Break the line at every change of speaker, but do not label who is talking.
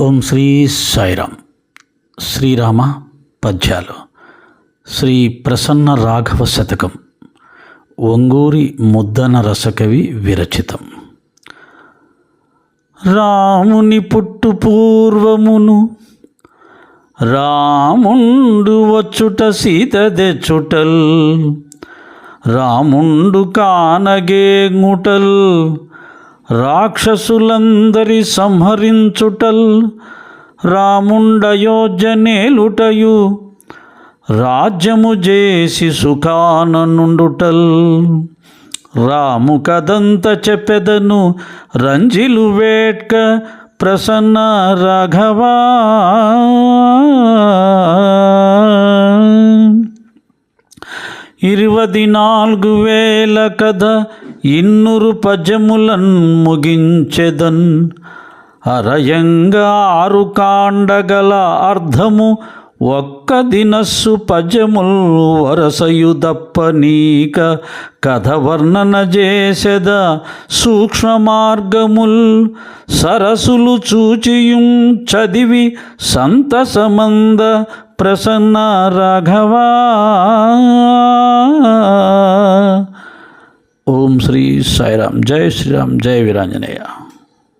ఓం శ్రీ సాయిరామ్. శ్రీరామ పద్యాలు. శ్రీ ప్రసన్న రాఘవ శతకం. ఒంగూరి ముద్దన రసకవి విరచితం. రాముని పుట్టు పూర్వమును రాముండు వచ్చుట సీత తెచ్చుటల్. రాముండు కానగే గుటల్ రాక్షసులందరి సంహరించుటల్ రాముండయోజనేలుటయు రాజ్యము చేసి సుఖాన నుండుటల్ రాము కదంత చెప్పెదను రంజిలు వేట్క ప్రసన్న రాఘవా. ఇరువది నాలుగు వేల కథ ఇన్నురు పజములన్ ముగించెదన్. అరయంగా ఆరు కాండగల అర్ధము ఒక్క దినస్సు పద్యముల్ వరసయు నీక కథ వర్ణన చేసెద సూక్ష్మ మార్గముల్ సరసులు చూచియుం చదివి సంతసమంద ప్రసన్న రాఘవా. ఓం శ్రీ సాయిరామ్. జై శ్రీరామ్. జై వీరాంజనేయ.